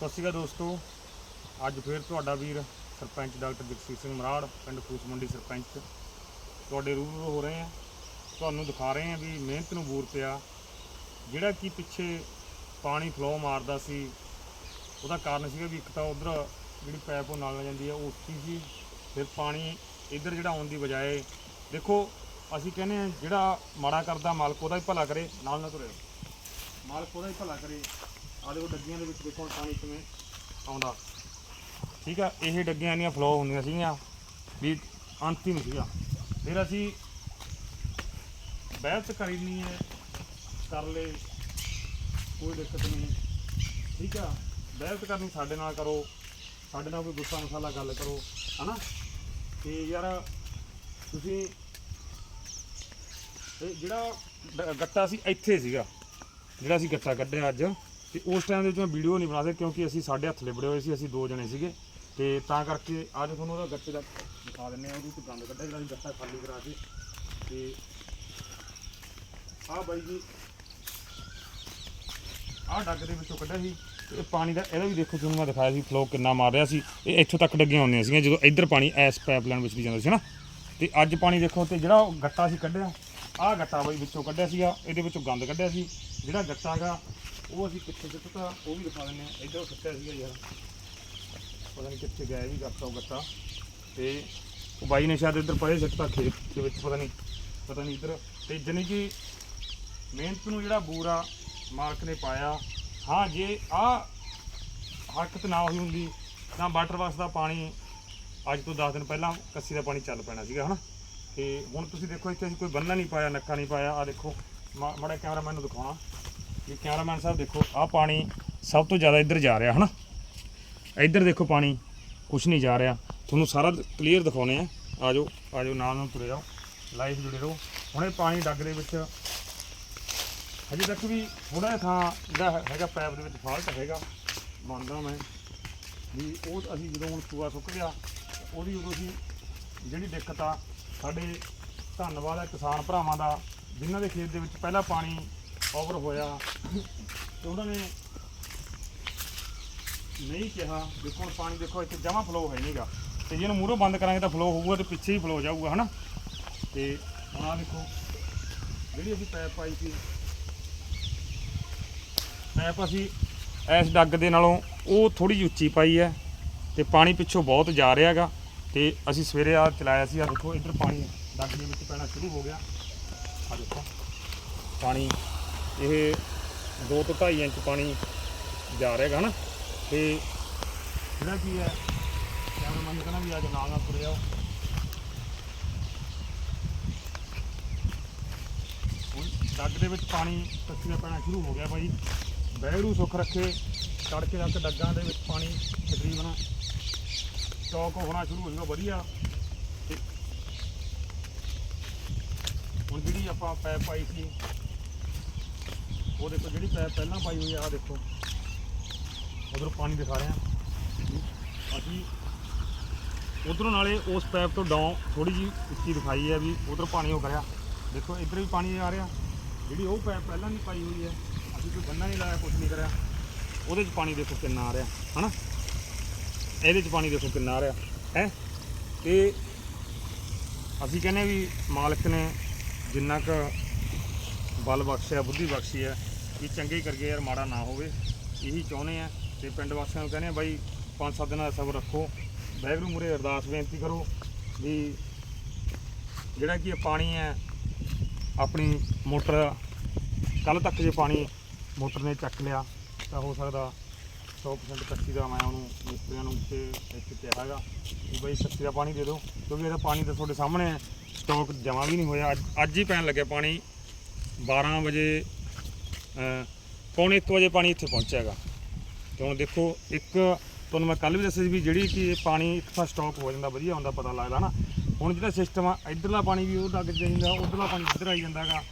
ਸਤਿ ਸ਼੍ਰੀ ਅਕਾਲ ਦੋਸਤੋ। ਅੱਜ ਫੇਰ ਤੁਹਾਡਾ ਵੀਰ ਸਰਪੰਚ ਡਾਕਟਰ ਜਗਸੀਰ ਸਿੰਘ ਮਰਾੜ, ਪਿੰਡ ਫੂਸ ਮੰਡੀ ਸਰਪੰਚ ਤੁਹਾਡੇ ਰੂਬਰੂ ਹੋ ਰਹੇ ਹਾਂ। ਤੁਹਾਨੂੰ ਦਿਖਾ ਰਹੇ ਹਾਂ ਵੀ ਮਿਹਨਤ ਨੂੰ ਬੂਰ ਪਿਆ। ਜਿਹੜਾ ਕਿ ਪਿੱਛੇ ਪਾਣੀ ਫਲੋ ਮਾਰਦਾ ਸੀ, ਉਹਦਾ ਕਾਰਨ ਸੀਗਾ ਵੀ ਇੱਕ ਤਾਂ ਉਧਰ ਜਿਹੜੀ ਪਾਈਪ ਉਹ ਨਾਲ ਲੈ ਜਾਂਦੀ ਹੈ ਉਹ ਉੱਚੀ ਸੀ। ਫਿਰ ਪਾਣੀ ਇੱਧਰ ਜਿਹੜਾ ਆਉਣ ਦੀ ਬਜਾਏ, ਦੇਖੋ, ਅਸੀਂ ਕਹਿੰਦੇ ਹਾਂ ਜਿਹੜਾ ਮਾੜਾ ਕਰਦਾ ਮਾਲਕ ਉਹਦਾ ਹੀ ਭਲਾ ਕਰੇ, ਨਾਲ ਨਾ ਤੁਰਿਓ ਮਾਲਕ ਉਹਦਾ ਹੀ ਭਲਾ ਕਰੇ। ਆਹ ਦੇਖੋ ਡੱਗੀਆਂ ਦੇ ਵਿੱਚ ਦੇਖੋ ਹੁਣ ਪਾਣੀ ਕਿਵੇਂ ਆਉਂਦਾ। ਠੀਕ ਆ, ਇਹ ਡੱਗੀਆਂ ਦੀਆਂ ਫਲੋ ਹੁੰਦੀਆਂ ਸੀਗੀਆਂ ਵੀ ਅੰਤਿਮ ਸੀਗਾ। ਫਿਰ ਅਸੀਂ ਬਹਿਸ ਕਰੀ ਨਹੀਂ ਹੈ ਕਰ ਲੈ ਕੋਈ ਦਿੱਕਤ ਨਹੀਂ। ਠੀਕ ਆ, ਬਹਿਸ ਕਰਨੀ ਸਾਡੇ ਨਾਲ ਕਰੋ, ਸਾਡੇ ਨਾਲ ਕੋਈ ਗੁੱਸਾ ਮਸਾਲਾ ਗੱਲ ਕਰੋ, ਹਨਾ? ਤੇ ਯਾਰ ਤੁਸੀਂ ਇਹ ਜਿਹੜਾ ਡ- ਗੱਟਾ ਸੀ ਇੱਥੇ ਸੀਗਾ, ਜਿਹੜਾ ਅਸੀਂ ਗੱਟਾ ਕੱਢਿਆ ਅੱਜ। ਤੇ ਉਸ ਟਾਈਮ ਦੇ ਵਿੱਚ ਮੈਂ ਵੀਡੀਓ ਨਹੀਂ ਬਣਾ ਸਕਿਆ ਕਿਉਂਕਿ ਅਸੀਂ ਸਾਡੇ ਹੱਥ ਲਿਬੜੇ ਹੋਏ ਸੀ, ਅਸੀਂ ਦੋ ਜਣੇ ਸੀਗੇ। ਤੇ ਤਾਂ ਕਰਕੇ ਅੱਜ ਤੁਹਾਨੂੰ ਉਹਦਾ ਗੱਟੇ ਦਾ ਦਿਖਾ ਦਿੰਨੇ ਆ ਉਹਦੇ ਤੋਂ ਗੰਦ ਕੱਢਿਆ ਜਿਹੜਾ ਅਸੀਂ ਗੱਟਾ ਖਾਲੀ ਕਰਾ ਕੇ। ਤੇ ਆਹ ਬਾਈ ਜੀ, ਆਹ ਡੱਗ ਦੇ ਵਿੱਚੋਂ ਕੱਢਿਆ ਸੀ ਤੇ ਇਹ ਪਾਣੀ ਦਾ, ਇਹਦਾ ਵੀ ਦੇਖੋ ਤੁਹਾਨੂੰ ਮੈਂ ਦਿਖਾਇਆ ਸੀ ਫਲੋ ਕਿੰਨਾ ਮਾਰ ਰਿਹਾ ਸੀ। ਇਹ ਇੱਥੋਂ ਤੱਕ ਡੱਗੀਆਂ ਆਉਂਦੀਆਂ ਸੀਗੀਆਂ, ਜਦੋਂ ਇੱਧਰ ਪਾਣੀ ਐਸ ਪਾਈਪਲਾਈਨ ਵਿੱਚ ਵੀ ਜਾਂਦਾ ਸੀ ਨਾ। ਤੇ ਅੱਜ ਪਾਣੀ ਦੇਖੋ ਤੇ ਜਿਹੜਾ ਉਹ ਗੱਟਾ ਸੀ ਕੱਢਿਆ, ਆਹ ਗੱਟਾ ਬਾਈ ਵਿੱਚੋਂ ਕੱਢਿਆ ਸੀਗਾ, ਇਹਦੇ ਵਿੱਚੋਂ ਗੰਦ ਕੱਢਿਆ ਸੀ। ਜਿਹੜਾ ਗੱਟਾ ਹੈਗਾ ਉਹ ਅਸੀਂ ਕਿੱਥੇ ਸਿੱਟਤਾ ਉਹ ਵੀ ਦਿਖਾ ਦਿੰਦੇ ਆ ਇੱਧਰ ਸਿੱਟਿਆ ਸੀਗਾ ਯਾਰ। ਪਤਾ ਨਹੀਂ ਕਿੱਥੇ ਗਿਆ ਵੀ ਗੱਟਾ ਉਹ ਗੱਤਾ। ਤੇ ਉਹ ਬਾਈ ਨੇ ਸ਼ਾਇਦ ਇੱਧਰ ਪਏ ਸਿੱਟਤਾ ਖੇਤ ਦੇ ਵਿੱਚ, ਪਤਾ ਨਹੀਂ। ਪਤਾ ਨਹੀਂ ਇੱਧਰ। ਤੇ ਜਾਣੀ ਕਿ ਮਿਹਨਤ ਨੂੰ ਜਿਹੜਾ ਬੂਰਾ ਮਾਲਕ ਨੇ ਪਾਇਆ, ਹਾਂ, ਜੇ ਆ ਹਰਕਤ ਨਾ ਹੋਈ ਹੁੰਦੀ, ਤਾਂ ਵਾਟਰ ਵਾਸ ਦਾ ਪਾਣੀ ਅੱਜ ਤੋਂ 10 ਦਿਨ ਪਹਿਲਾਂ ਕੱਸੀ ਦਾ ਪਾਣੀ ਚੱਲ ਪੈਣਾ ਸੀਗਾ, ਹਨਾ? ਤੇ ਹੁਣ ਤੁਸੀਂ ਦੇਖੋ, ਇੱਥੇ ਅਸੀਂ ਕੋਈ ਬੰਨਾ ਨਹੀਂ ਪਾਇਆ, ਨੱਕਾ ਨਹੀਂ ਪਾਇਆ। ਆ ਦੇਖੋ, ਮਾ- ਮਾੜਾ ਕੈਮਰਾਮੈਨ ਨੂੰ ਦਿਖਾਉਣਾ। ਇਹ ਕੈਮਰਾਮੈਨ ਸਾਹਿਬ ਦੇਖੋ ਆ ਪਾਣੀ ਸਭ ਤੋਂ ਜ਼ਿਆਦਾ ਇੱਧਰ ਜਾ ਰਿਹਾ, ਹਨਾ? ਇੱਧਰ ਦੇਖੋ ਪਾਣੀ, ਕੁਛ ਨਹੀਂ ਜਾ ਰਿਹਾ। ਤੁਹਾਨੂੰ ਸਾਰਾ ਕਲੀਅਰ ਦਿਖਾਉਨੇ ਆ। ਆਜੋ ਆਜੋ, ਨਾਲ ਨਾਲ ਤੁਰੇ ਜਾਓ। ਲਾਈਵ ਜੁੜੇ ਰਹੋ। ਹੁਣੇ ਪਾਣੀ ਡੱਗ ਦੇ ਵਿੱਚ। ਹਜੇ ਤੱਕ ਵੀ ਥੋੜਾ ਜਿਹਾ ਥਾਂ ਜਿਹੜਾ ਹੈ- ਹੈਗਾ ਪੈਪ ਦੇ ਵਿੱਚ ਫਾਲਟ ਹੈਗਾ। ਮੰਨਦਾ ਮੈਂ ਵੀ ਉਹ ਅਸੀਂ ਜਦੋਂ ਹੁਣ ਸੂਆ ਸੁੱਕ ਗਿਆ, ਉਹਦੀ ਉਦੋਂ ਅਸੀਂ ਜਿਹੜੀ ਦਿੱਕਤ ਆ, ਸਾਡੇ ਧੰਨਵਾਦ ਹੈ ਕਿਸਾਨ ਭਰਾਵਾਂ ਦਾ, ਜਿਨ੍ਹਾਂ ਦੇ ਖੇਤ ਦੇ ਵਿੱਚ ਪਹਿਲਾਂ ਪਾਣੀ ਓਵਰ ਹੋਇਆ। ਤੇ ਉਹਨਾਂ ਨੇ ਨਹੀਂ ਕਿਹਾ ਦੇਖੋ ਹੁਣ ਪਾਣੀ ਦੇਖੋ, ਇੱਥੇ ਜਮਾ ਫਲੋ ਹੈ ਨਹੀਂਗਾ ਤੇ ਜੇ ਇਹਨੂੰ ਮੂਹਰੋਂ ਬੰਦ ਕਰਾਂਗੇ ਤਾਂ ਫਲੋ ਹੋਊਗਾ ਤੇ ਪਿੱਛੇ ਹੀ ਫਲੋ ਜਾਊਗਾ, ਹਨਾ? ਤੇ ਹੁਣ ਆਹ ਦੇਖੋ, ਜਿਹੜੀ ਅਸੀਂ ਪੈਪ ਪਾਈ ਸੀ ਪੈਪ ਅਸੀਂ ਇਸ ਡੱਗ ਦੇ ਨਾਲੋਂ ਉਹ ਥੋੜੀ ਜਿਹੀ ਉੱਚੀ ਪਾਈ ਹੈ ਤੇ ਪਾਣੀ ਪਿੱਛੋਂ ਬਹੁਤ ਜਾ ਰਿਹਾ ਹੈਗਾ। ਤੇ ਅਸੀਂ ਸਵੇਰੇ ਆ ਚਲਾਇਆ ਸੀ ਆ ਦੇਖੋ, ਇੱਧਰ ਪਾਣੀ ਡੱਗ ਦੇ ਵਿੱਚ ਪੈਣਾ ਸ਼ੁਰੂ ਹੋ ਗਿਆ। ਆ ਦੇਖੋ, ਪਾਣੀ ਇਹ 2 ਤੋਂ 2.5 ਇੰਚ ਪਾਣੀ ਜਾ ਰਿਹਾ ਹੈਗਾ ਨਾ ਤੇ ਜਿਹੜਾ ਕੀ ਹੈ? ਕੈਮਰਾਮੈਨ ਕਹਿੰਦਾ ਵੀ ਅੱਜ ਨਾਲ ਨਾਲ ਤੁਰੇ ਆਓ ਡੱਗ ਦੇ ਵਿੱਚ ਪਾਣੀ ਕੱਸੀਆਂ ਪੈਣਾ ਸ਼ੁਰੂ ਹੋ ਗਿਆ ਬਾਈ ਬਹਿਰੂ ਸੁੱਖ ਰੱਖੇ, ਤੜਕੇ ਤੱਕ ਡੱਗਾਂ ਦੇ ਵਿੱਚ ਪਾਣੀ ਤਕਰੀਬਨ ਸਟਾਕ ਹੋਣਾ ਸ਼ੁਰੂ ਹੋ ਜਾਊਗਾ, ਵਧੀਆ। ਤੇ ਹੁਣ ਜਿਹੜੀ ਆਪਾਂ ਪੈਪ ਪਾਈ ਸੀ ਉਹ ਦੇਖੋ ਜਿਹੜੀ ਪੈਪ ਪਹਿਲਾਂ ਪਾਈ ਹੋਈ ਆ, ਆਹ ਦੇਖੋ। ਉਧਰੋਂ ਪਾਣੀ ਦਿਖਾ ਰਿਹਾ ਅਸੀਂ ਉਧਰੋਂ ਨਾਲੇ ਉਸ ਪੈਪ ਤੋਂ ਡਾਉਂ ਥੋੜੀ ਜੀ ਉੱਚੀ ਦਿਖਾਈ ਹੈ ਵੀ ਉਧਰ ਪਾਣੀ ਹੋ ਰਿਹਾ ਦੇਖੋ, ਇੱਧਰ ਵੀ ਪਾਣੀ ਆ ਰਿਹਾ। ਜਿਹੜੀ ਉਹ ਪੈਪ ਪਹਿਲਾਂ ਨਹੀਂ ਪਾਈ ਹੋਈ ਹੈ, ਅਸੀਂ ਕੋਈ ਬੰਨਾ ਨਹੀਂ ਲਾਇਆ ਕੁਝ ਨਹੀਂ ਕਰਿਆ। ਉਹਦੇ 'ਚ ਪਾਣੀ ਦੇਖੋ ਕਿੰਨਾ ਆ ਰਿਹਾ, ਹਨਾ? ਇਹਦੇ 'ਚ ਪਾਣੀ ਦੇਖੋ ਕਿੰਨਾ ਆ ਰਿਹਾ, ਹੈ? ਤੇ ਅਸੀਂ ਕਹਿੰਦੇ ਵੀ ਮਾਲਕ ਨੇ ਜਿੰਨਾ ਕੁ ਬਲ ਬਖਸ਼ਿਆ, ਬੁੱਧੀ ਬਖਸ਼ੀ ਹੈ ਵੀ ਚੰਗੇ ਕਰਕੇ ਯਾਰ ਮਾੜਾ ਨਾ ਹੋਵੇ, ਇਹੀ ਚਾਹੁੰਦੇ ਆ। ਤੇ ਪਿੰਡ ਵਾਸੀਆਂ ਨੂੰ ਕਹਿੰਦੇ ਆ, ਬਾਈ, ਪੰਜ ਸੱਤ ਦਿਨਾਂ ਦਾ ਸਬਰ ਰੱਖੋ। ਵਾਹਿਗੁਰੂ ਮੂਹਰੇ ਅਰਦਾਸ ਬੇਨਤੀ ਕਰੋ ਵੀ ਜਿਹੜਾ ਕਿ ਪਾਣੀ ਹੈ, ਆਪਣੀ ਮੋਟਰ ਕੱਲ ਤੱਕ ਜੇ ਪਾਣੀ ਮੋਟਰ ਨੇ ਚੱਕ ਲਿਆ, ਤਾਂ ਹੋ ਸਕਦਾ 100% ਕੱਚੀ ਦਾ ਮੈਂ ਉਹਨੂੰ ਮਿਸਤਰੀਆਂ ਨੂੰ ਤੇ ਇੱਥੇ ਕਿਹਾ ਹੈਗਾ ਵੀ ਬਈ, ਕੱਚੀ ਦਾ ਪਾਣੀ ਦੇ ਦਿਓ। ਕਿਉਂਕਿ ਇਹਦਾ ਪਾਣੀ ਤਾਂ ਤੁਹਾਡੇ ਸਾਹਮਣੇ ਹੈ ਸਟਾਕ ਜਮਾ ਵੀ ਨਹੀਂ ਹੋਇਆ। ਅੱਜ ਅੱਜ ਹੀ ਪੈਣ ਲੱਗਿਆ ਪਾਣੀ। 12 ਵਜੇ ਪੌਣੇ 1 ਵਜੇ ਪਾਣੀ ਇੱਥੇ ਪਹੁੰਚਿਆ ਹੈਗਾ। ਤੇ ਹੁਣ ਦੇਖੋ, ਇੱਕ ਤੁਹਾਨੂੰ ਮੈਂ ਕੱਲ ਵੀ ਦੱਸਿਆ ਸੀ ਵੀ ਜਿਹੜੀ ਕਿ ਪਾਣੀ ਇੱਕ ਥਾਂ ਸਟਾਕ ਹੋ ਜਾਂਦਾ, ਵਧੀਆ ਹੁੰਦਾ ਪਤਾ ਲੱਗਦਾ ਨਾ। ਹੁਣ ਜਿਹੜਾ ਸਿਸਟਮ ਆ, ਇਧਰਲਾ ਪਾਣੀ ਵੀ ਉਹ ਡੱਗ ਜਾਂਦਾ, ਉਧਰਲਾ ਪਾਣੀ ਇੱਧਰ ਆਈ ਜਾਂਦਾ ਹੈਗਾ।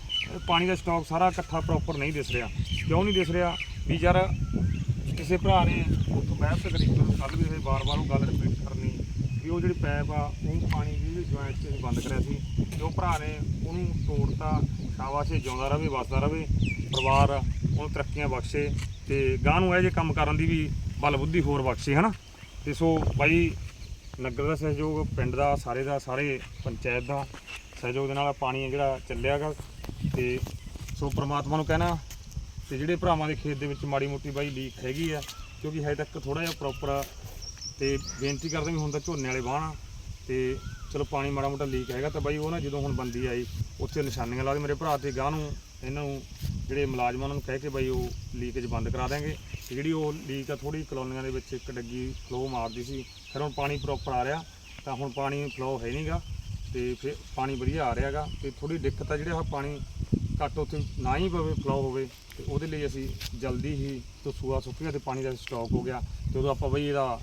ਪਾਣੀ ਦਾ ਸਟਾਕ ਸਾਰਾ ਇਕੱਠਾ ਪ੍ਰੋਪਰ ਨਹੀਂ ਦਿਸ ਰਿਹਾ। ਕਿਉਂ ਨਹੀਂ ਦਿਸ ਰਿਹਾ? ਵੀ ਯਾਰ, ਕਿਸੇ ਭਰਾ ਨੇ ਉੱਥੋਂ ਬਹਿਸ ਕਰੀ ਕੱਲ ਵੀ ਇਹ ਵਾਰ-ਵਾਰ ਉਹ ਗੱਲ ਰਿਪੀਟ ਕਿ ਉਹ ਜਿਹੜੀ ਪੈਪ ਆ ਉਹ ਪਾਣੀ ਦੀ ਜੁਆਇੰਟ 'ਚ ਅਸੀਂ ਬੰਦ ਕਰਿਆ ਸੀ ਤੇ ਉਹ ਭਰਾ ਨੇ ਉਹਨੂੰ ਤੋੜਤਾ, ਸ਼ਾਬਾਸ਼ ਇਹ ਜਿਉਂਦਾ ਰਹੇ, ਵਸਦਾ ਰਹੇ, ਪਰਿਵਾਰ ਉਹਨੂੰ ਤਰੱਕੀਆਂ ਬਖਸ਼ੇ ਤੇ ਗਾਂ ਨੂੰ ਇਹ ਜੇ ਕੰਮ ਕਰਨ ਦੀ ਵੀ ਬਲ ਬੁੱਧੀ ਹੋਰ ਬਖਸ਼ੇ, ਹਨਾ? ਤੇ ਸੋ ਬਾਈ, ਨਗਰ ਦਾ ਸਹਿਯੋਗ, ਪਿੰਡ ਦਾ, ਸਾਰੇ ਦਾ, ਸਾਰੇ ਪੰਚਾਇਤ ਦਾ ਸਹਿਯੋਗ ਦੇ ਨਾਲ ਪਾਣੀ ਹੈ ਜਿਹੜਾ ਚੱਲਿਆਗਾ ਤੇ ਸੋ ਪ੍ਰਮਾਤਮਾ ਨੂੰ ਕਹਿਣਾ ਤੇ ਜਿਹੜੇ ਭਰਾਵਾਂ ਦੇ ਖੇਤ ਦੇ ਵਿੱਚ ਮਾੜੀ ਮੋਟੀ ਬਾਈ ਲੀਕ ਹੈਗੀ ਆ, ਕਿਉਂਕਿ ਹਜੇ ਤੱਕ ਥੋੜਾ ਜਿਹਾ ਪ੍ਰੋਪਰ ਤੇ ਬੇਨਤੀ ਕਰਦੇ ਵੀ ਹੁਣ ਤਾਂ ਝੋਨੇ ਵਾਲੇ ਬਾਣ ਤੇ ਚਲੋ ਪਾਣੀ ਮਾੜਾ ਮੋਟਾ ਲੀਕ ਹੈਗਾ ਤਾਂ ਬਾਈ ਉਹ ਨਾ ਜਦੋਂ ਹੁਣ ਬੰਦੀ ਆਈ, ਉੱਥੇ ਨਿਸ਼ਾਨੀਆਂ ਲਾ ਦੇ ਮੇਰੇ ਭਰਾ ਤੇ ਗਾਂ ਨੂੰ, ਇਹਨਾਂ ਨੂੰ ਜਿਹੜੇ ਮੁਲਾਜ਼ਮਾਂ ਉਹਨਾਂ ਨੂੰ ਕਹਿ ਕੇ ਬਾਈ ਉਹ ਲੀਕੇਜ ਬੰਦ ਕਰਾ ਦੇਣਗੇ ਤੇ ਜਿਹੜੀ ਉਹ ਲੀਕ ਆ ਥੋੜੀ ਕਲੋਨੀਆਂ ਦੇ ਵਿੱਚ ਇੱਕ ਡੱਗੀ ਫਲੋ ਮਾਰਦੀ ਸੀ, ਫਿਰ ਹੁਣ ਪਾਣੀ ਪ੍ਰੋਪਰ ਆ ਰਿਹਾ, ਤਾਂ ਹੁਣ ਪਾਣੀ ਫਲੋ ਹੈ ਨਹੀਂਗਾ ਤੇ ਫਿਰ ਪਾਣੀ ਵਧੀਆ ਆ ਰਿਹਾਗਾ ਤੇ ਥੋੜੀ ਦਿੱਕਤ ਆ ਜਿਹੜਾ ਆ ਪਾਣੀ ਘੱਟ ਉੱਥੇ ਨਾ ਹੀ ਪਵੇ ਫਲੋ ਹੋਵੇ, ਤੇ ਉਹਦੇ ਲਈ ਅਸੀਂ ਜਲਦੀ ਹੀ ਤੋਂ ਸੂਆ ਸੁੱਕ ਗਿਆ ਤੇ ਪਾਣੀ ਦਾ ਸਟਾਕ ਹੋ ਗਿਆ। ਤੇ ਉਦੋਂ ਆਪਾਂ ਬਈ ਇਹਦਾ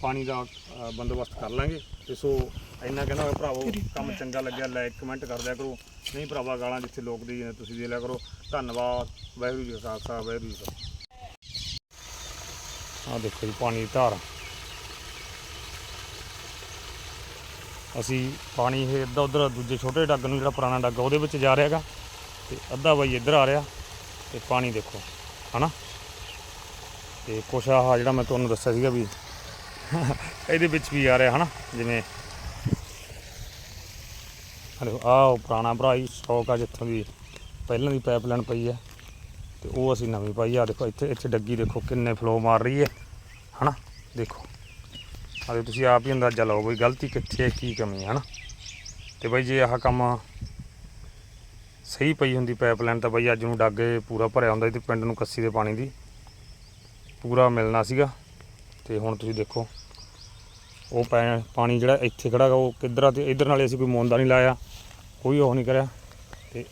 ਪਾਣੀ ਦਾ ਅ, ਬੰਦੋਬਸਤ ਕਰ ਲਾਂਗੇ। ਤੇ ਸੋ ਇੰਨਾ ਕਹਿੰਦਾ ਹੋਇਆ ਭਰਾਵੋ ਕੰਮ ਚੰਗਾ ਲੱਗਿਆ ਲਾਈਕ ਕਮੈਂਟ ਕਰ ਦਿਆ ਕਰੋ। ਨਹੀਂ ਭਰਾਵਾ ਗਾਲਾਂ ਜਿੱਥੇ ਲੋਕ ਦੀ ਨੇ ਤੁਸੀਂ ਦੇ ਲਿਆ ਕਰੋ। ਧੰਨਵਾਦ ਵਾਹਿਗੁਰੂ ਜੀ ਕਾ ਖਾਲਸਾ ਵਾਹਿਗੁਰੂ ਜੀ ਕੀ ਫਤਿਹ। ਆਹ ਦੇਖੋ ਜੀ ਪਾਣੀ ਦੀ ਧਾਰ। ਅਸੀਂ ਪਾਣੀ ਇਹ ਇੱਧਰ ਉੱਧਰ ਦੂਜੇ ਛੋਟੇ ਡੱਗ ਨੂੰ ਜਿਹੜਾ ਪੁਰਾਣਾ ਡੱਗ ਆ, ਉਹਦੇ ਵਿੱਚ ਜਾ ਰਿਹਾਗਾ। ਤੇ ਅੱਧਾ ਬਾਈ ਇੱਧਰ ਆ ਰਿਹਾ। ਤੇ ਪਾਣੀ ਦੇਖੋ ਹਨਾ? ਤੇ ਕੁਛ ਆਹ ਜਿਹੜਾ ਮੈਂ ਤੁਹਾਨੂੰ ਦੱਸਿਆ ਸੀਗਾ ਵੀ ਇਹਦੇ ਵਿੱਚ ਵੀ ਆ ਰਿਹਾ ਹਨਾ, ਜਿਵੇਂ ਹਲੋ ਆਹ ਪੁਰਾਣਾ ਭਰਾ ਹੀ ਸਟਾਕ ਆ ਜਿੱਥੋਂ ਦੀ ਪਹਿਲਾਂ ਦੀ ਪਾਈਪਲਾਈਨ ਪਈ ਹੈ ਤੇ ਉਹ ਅਸੀਂ ਨਵੀਂ ਪਾਈ ਆ। ਦੇਖੋ ਇੱਥੇ ਇੱਥੇ ਡੱਗੀ ਦੇਖੋ ਕਿੰਨੇ ਫਲੋ ਮਾਰ ਰਹੀ ਹੈ, ਹਨਾ? ਦੇਖੋ। ਆਦੇ ਤੁਸੀਂ ਆਪ ਹੀ ਅੰਦਾਜ਼ਾ ਲਾਓ ਬਈ ਗਲਤੀ ਕਿੱਥੇ ਹੈ, ਕੀ ਕਮੀ ਹੈ, ਹਨਾ? ਤੇ ਬਈ ਜੇ ਆਹ ਕੰਮ ਸਹੀ ਪਈ ਹੁੰਦੀ ਪਾਈਪਲਾਈਨ ਤਾਂ ਬਈ ਅੱਜ ਨੂੰ ਡੱਗੇ ਪੂਰਾ ਭਰਿਆ ਹੁੰਦਾ ਤੇ ਪਿੰਡ ਨੂੰ ਕੱਸੀ ਦੇ ਪਾਣੀ ਦੀ ਪੂਰਾ ਮਿਲਣਾ ਸੀਗਾ। ਤੇ ਹੁਣ ਤੁਸੀਂ ਦੇਖੋ ਉਹ ਪੈ- ਪਾਣੀ ਜਿਹੜਾ ਇੱਥੇ ਖੜਾ ਗਾ, ਉਹ ਕਿੱਧਰ ਆ ਤੇ ਇਧਰ ਨਾਲੇ ਅਸੀਂ ਕੋਈ ਮੋਂਦਾ ਨਹੀਂ ਲਾਇਆ, ਕੋਈ ਉਹ ਨਹੀਂ ਕਰਿਆ। ਤੇ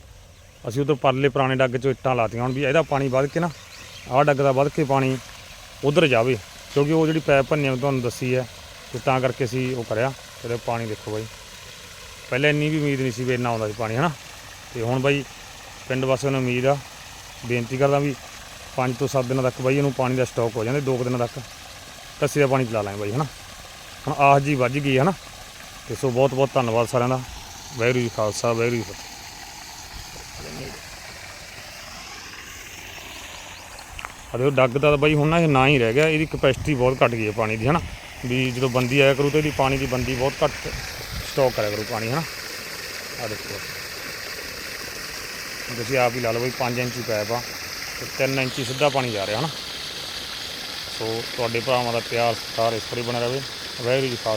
ਅਸੀਂ ਉਧਰ ਪਰਲੇ ਪੁਰਾਣੇ ਡੱਗ 'ਚੋਂ ਇੱਟਾਂ ਲਾਤੀਆਂ ਹੁਣ ਵੀ ਇਹਦਾ ਪਾਣੀ ਵੱਧ ਕੇ ਨਾ, ਆਹ ਡੱਗ ਦਾ ਵੱਧ ਕੇ ਪਾਣੀ ਉਧਰ ਜਾਵੇ, ਕਿਉਂਕਿ ਉਹ ਜਿਹੜੀ ਪੈਪ ਭੰਨੀ ਮੈਂ ਤੁਹਾਨੂੰ ਦੱਸੀ ਹੈ, ਤੇ ਤਾਂ ਕਰਕੇ ਅਸੀਂ ਉਹ ਕਰਿਆ ਤੇ ਪਾਣੀ ਦੇਖੋ ਬਾਈ। ਪਹਿਲੇ ਇੰਨੀ ਵੀ ਉਮੀਦ ਨਹੀਂ ਸੀ ਵੀ ਇੰਨਾ ਆਉਂਦਾ ਸੀ ਪਾਣੀ, ਹਨਾ? ਤੇ ਹੁਣ ਬਾਈ ਪਿੰਡ ਵਾਸੀਆਂ ਨੂੰ ਉਮੀਦ ਆ, ਬੇਨਤੀ ਕਰਦਾ ਵੀ 5 ਤੋਂ 7 ਦਿਨਾਂ ਤੱਕ ਬਾਈ ਇਹਨੂੰ ਪਾਣੀ ਦਾ ਸਟਾਕ ਹੋ ਜਾਂਦੇ 2 ਦਿਨਾਂ ਤੱਕ, ਕੱਸੀ ਦਾ ਪਾਣੀ ਚਲਾ ਲਾਂਗੇ ਬਾਈ, ਹਨਾ? ਹੁਣ ਆਹ ਜੀ ਵੱਜ ਗਈ ਹੈ ਨਾ। ਤੇ ਸੋ ਬਹੁਤ ਬਹੁਤ ਧੰਨਵਾਦ ਸਾਰਿਆਂ ਦਾ। ਵਾਹਿਗੁਰੂ ਜੀ ਖਾਲਸਾ, ਵਾਹਿਗੁਰੂ ਜੀ ਫਤਿਹ। ਆ ਡੱਗ ਦਾ ਤਾਂ ਬਾਈ ਹੁਣ ਨਾ ਇਹ ਨਾ ਹੀ ਰਹਿ ਗਿਆ, ਇਹਦੀ ਕਪੈਸਿਟੀ ਬਹੁਤ ਘਟ ਗਈ ਹੈ ਪਾਣੀ ਦੀ, ਹਨਾ। ਵੀ ਜਦੋਂ ਬੰਦੀ ਆਇਆ ਕਰੂ ਤੇ ਇਹਦੀ ਪਾਣੀ ਦੀ ਬੰਦੀ ਬਹੁਤ ਘੱਟ ਸਟਾਕ ਕਰਿਆ ਕਰੂ ਪਾਣੀ, ਹਨਾ। ਆ ਦੇਖੋ। ਤੁਸੀਂ ਆਪ ਹੀ ਲਾ ਲਓ ਬਈ 5 ਇੰਚੀ ਪੈਪ ਆ ਤੇ 3 ਇੰਚੀ ਸਿੱਧਾ ਪਾਣੀ ਜਾ ਰਿਹਾ, ਹਨਾ। ਸੋ ਤੁਹਾਡੇ ਭਰਾਵਾਂ ਦਾ ਪਿਆਰ, ਸਤਿਕਾਰ ਇਸ ਤਰ੍ਹਾਂ ਹੀ ਬਣਾ ਰਹੇ। ਵਾਹਿਗੁਰੂ ਜੀ ਕਾ